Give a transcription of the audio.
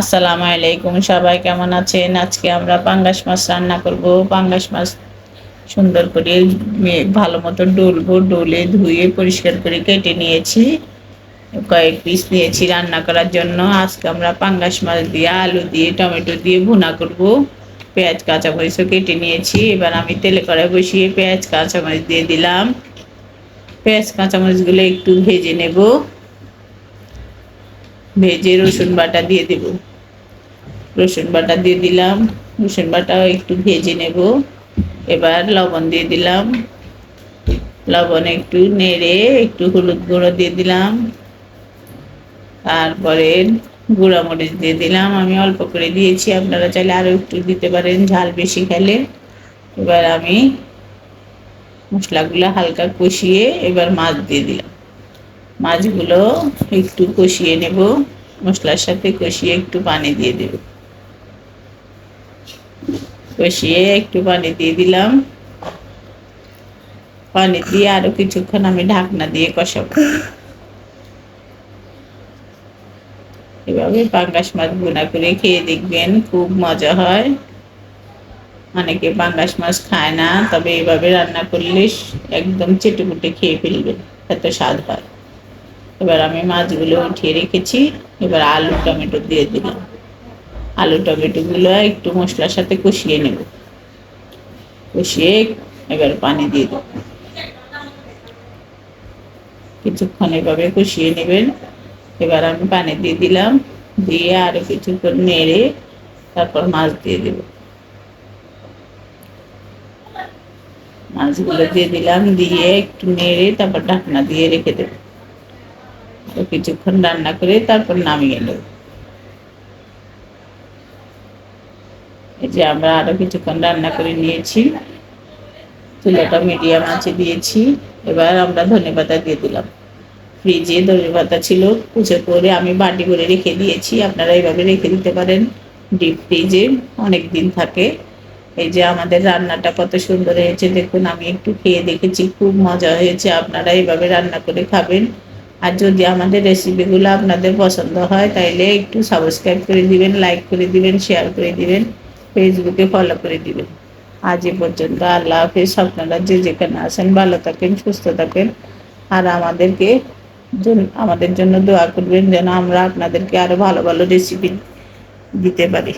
আসসালামু আলাইকুম, সবাই কেমন আছেন? আজকে আমরা পাঙ্গাস মাছ রান্না করব। পাঙ্গাস মাছ সুন্দর করে ভালো মতো ডলবো, ডলে ধুয়ে পরিষ্কার করে কেটে নিয়েছি। কয়েক পিস নিয়েছি রান্না করার জন্য। আজকে আমরা পাঙ্গাস মাছ দিয়ে আলু দিয়ে, টমেটো দিয়ে ভুনা করব। পেঁয়াজ, কাঁচামরিচও কেটে নিয়েছি। এবার আমি তেলে কড়াই বসিয়ে পেঁয়াজ কাঁচা কাঁচামরিচ দিয়ে দিলাম। পেঁয়াজ, কাঁচামরিচগুলো একটু ভেজে নেব। ভেজে রসুন বাটা দিয়ে দেব। রসুন বাটা দিয়ে দিলাম। রসুন বাটা একটু ভেজে নেব। এবার লবণ দিয়ে দিলাম। লবণ একটু নেড়ে একটু হলুদ গুঁড়ো দিয়ে দিলাম। তারপরে গুঁড়া মরিচ দিয়ে দিলাম। আমি অল্প করে দিয়েছি। আপনারা চাইলে আরও একটু দিতে পারেন, ঝাল বেশি খেলে। এবার আমি মশলাগুলো হালকা কষিয়ে এবার মাছ দিয়ে দিলাম। মাছগুলো একটু কষিয়ে নেব। মশলার সাথে কষিয়ে একটু পানি দিয়ে দেব। কষিয়ে একটু পানি দিয়ে দিলাম। পানি দিয়ে আরও কিছুক্ষণ আমি ঢাকনা দিয়ে কষাবো। এভাবে পাঙ্গাস মাছ গুনা করে খেয়ে দেখবেন খুব মজা হয়। অনেকে পাঙ্গাস মাছ খায় না, তবে এভাবে রান্না করলে একদম চেটেপুটে খেয়ে ফেলবেন, এত স্বাদ হয়। এবার আমি মাছগুলো উঠিয়ে রেখেছি, এবার আলু, টমেটো দিয়ে দিলাম। আলু, টমেটোগুলো একটু মশলার সাথে কষিয়ে নেব। কষিয়ে এবার পানি দিয়ে দেব। কিছুক্ষণ এভাবে কষিয়ে নেবেন। এবার আমি পানি দিয়ে দিলাম, দিয়ে আরও কিছুক্ষণ নেড়ে তারপর মাছ দিয়ে দেব। মাছগুলো দিয়ে দিলাম, দিয়ে একটু নেড়ে তারপর ঢাকনা দিয়ে রেখে দেবো। তো কিছুক্ষণ রান্না করে তারপর নামিয়ে নেব। এই যে আমরা আরও কিছুক্ষণ রান্না করে নিয়েছি। চুলাটা মিডিয়াম আছে দিয়েছি। এবার আমরা ধনে পাতা দিয়ে দিলাম। ফ্রিজে ধনে পাতা ছিল, কুচে করে আমি বাটি করে রেখে দিয়েছি। আপনারা এইভাবে রেখে দিতে পারেন। ডিপ ফ্রিজে অনেক দিন থাকে। এই যে আমাদের রান্নাটা কত সুন্দর হয়েছে। দেখুন, আমি একটু খেয়ে দেখেছি, খুব মজা হয়েছে। আপনারা এইভাবে রান্না করে খাবেন। আর যদি আমাদের রেসিপিগুলো আপনাদের পছন্দ হয়, তাইলে একটু সাবস্ক্রাইব করে দিবেন লাইক করে দিবেন শেয়ার করে দিবেন ফেসবুকে ফলো করে দিবেন। আজ এ পর্যন্ত আল্লাহ হাফিজ, আপনারা যে যেখানে আসেন ভালো থাকেন, সুস্থ থাকেন। আর আমাদেরকে আমাদের জন্য দোয়া করবেন যেন আমরা আপনাদেরকে আরও ভালো ভালো রেসিপি দিতে পারি।